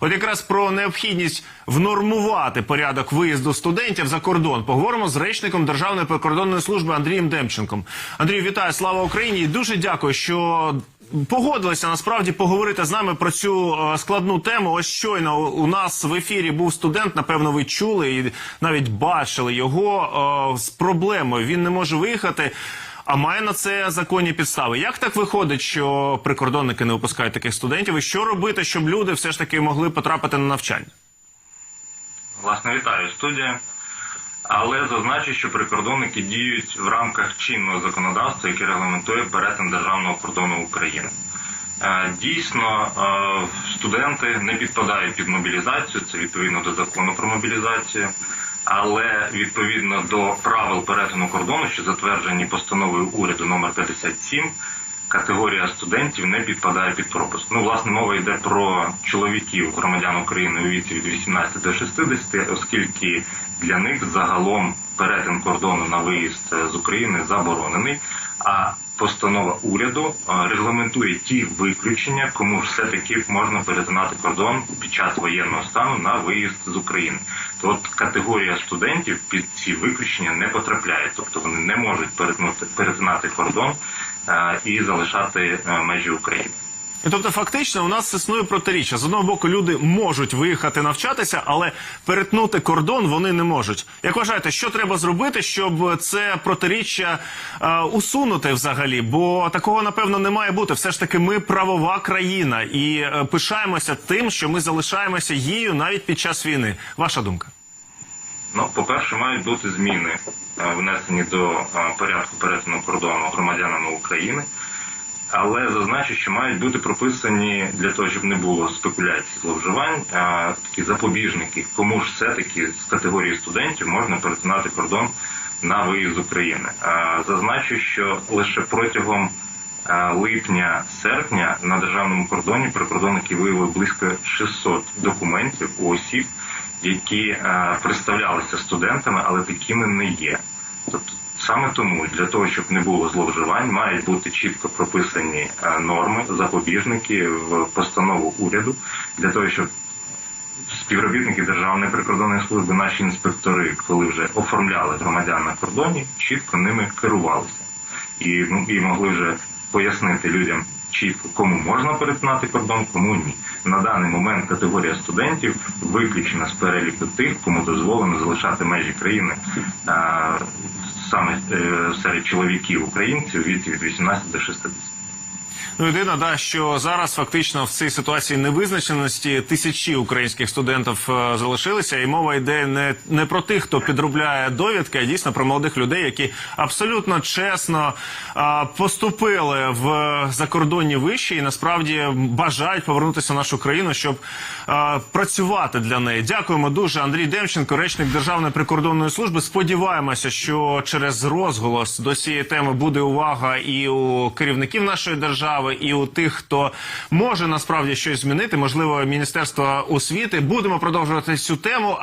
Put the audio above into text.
От якраз про необхідність внормувати порядок виїзду студентів за кордон поговоримо з речником Державної прикордонної служби Андрієм Демченком. Андрію, вітаю, слава Україні! І дуже дякую, що погодилися насправді поговорити з нами про цю е, складну тему. Ось щойно у нас в ефірі був студент. Напевно, ви чули і навіть бачили його е, з проблемою. Він не може виїхати. А має на це законні підстави. Як так виходить, що прикордонники не випускають таких студентів? І що робити, щоб люди все ж таки могли потрапити на навчання? Власне, вітаю студія. Але зазначу, що прикордонники діють в рамках чинного законодавства, яке регламентує перетин державного кордону України. Е, Дійсно, е, студенти не підпадають під мобілізацію, це відповідно до закону про мобілізацію, але відповідно до правил перетину кордону, що затверджені постановою уряду номер 57, категорія студентів не підпадає під пропуск. Ну, власне, мова йде про чоловіків, громадян України у віці від 18 до 60, оскільки для них загалом перетин кордону на виїзд е, з України заборонений. А постанова уряду е, регламентує ті виключення, кому ж все-таки можна перетинати кордон під час воєнного стану на виїзд з України. То от категорія студентів під ці виключення не потрапляє, тобто вони не можуть перетинати кордон е, і залишати е, межі України. Тобто, фактично, у нас існує протиріччя. З одного боку, люди можуть виїхати навчатися, але перетнути кордон вони не можуть. Як вважаєте, що треба зробити, щоб це протиріччя е, усунути взагалі? Бо такого напевно не має бути. Все ж таки, ми правова країна і е, пишаємося тим, що ми залишаємося її навіть під час війни. Ваша думка? Ну, по-перше, мають бути зміни е, внесені до е, порядку перетину кордону громадянами України. Але зазначу, що мають бути прописані для того, щоб не було спекуляцій зловживань, а, такі запобіжники, кому ж все-таки з категорії студентів можна перетинати кордон на виїзд з України. А, Зазначу, що лише протягом липня-серпня на державному кордоні прикордонники виявили близько 600 документів у осіб, які представлялися студентами, але такими не є. Тобто саме тому для того, щоб не було зловживань, мають бути чітко прописані е, норми, запобіжники в постанову уряду для того, щоб співробітники Державної прикордонної служби, наші інспектори, коли вже оформляли громадян на кордоні, чітко ними керувалися. І, ну, і могли вже пояснити людям чітко, кому можна перетинати кордон, кому ні. На даний момент категорія студентів виключена з переліку тих, кому дозволено залишати межі країни саме е, серед чоловіків українців від 18 до 60. Ну, да, що зараз фактично в цій ситуації невизначеності тисячі українських студентів е, залишилися, і мова йде не, не про тих, хто підробляє довідки, а дійсно про молодих людей, які абсолютно чесно е, поступили в закордонні виші і насправді бажають повернутися в нашу країну, щоб е, працювати для неї. Дякуємо дуже, Андрій Демченко, речник Державної прикордонної служби. Сподіваємося, що через розголос до цієї теми буде увага і у керівників нашої держави, і у тих, хто може насправді щось змінити, можливо, міністерство освіти. Будемо продовжувати цю тему.